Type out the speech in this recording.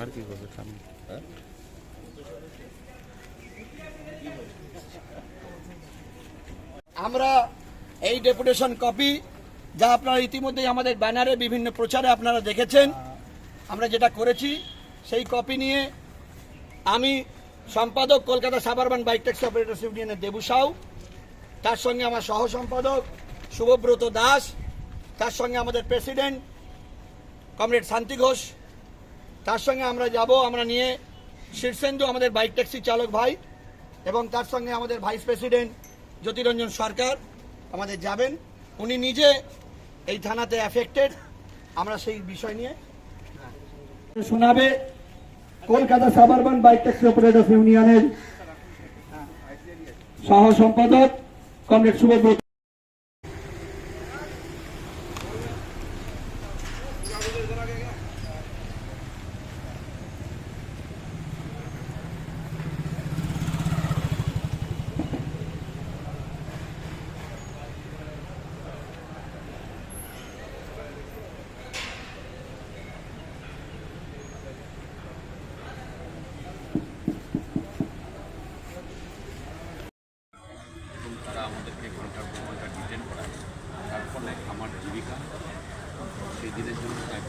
আর কি করবে আমরা এই ডেপুটেশন কপি, যা আপনারা ইতিমধ্যেই আমাদের ব্যানারে বিভিন্ন প্রচারে আপনারা দেখেছেন। আমরা যেটা করেছি, সেই কপি নিয়ে আমি সম্পাদক Kolkata suburban bike taxi operators ইউনিয়নের দেবু সাউ, তার সঙ্গে আমার সহ সম্পাদক শুভব্রত দাস, তার সঙ্গে আমাদের প্রেসিডেন্ট কমরেড শান্তি ঘোষ, তার সঙ্গে আমরা যাব, আমরা নিয়ে শীর্ষেন্দু আমাদের বাইক ট্যাক্সি চালক ভাই এবং তার সঙ্গে আমাদের ভাইস প্রেসিডেন্ট জ্যোতিরঞ্জন সরকার আমাদের যাবেন। উনি নিজে এই থানাতে অ্যাফেক্টেড আমরা সেই বিষয় নিয়ে শোনাবে Kolkata suburban bike taxi operators ইউনিয়নের সহ সম্পাদক comrade Subhabrata aqui, deixa eu mostrar.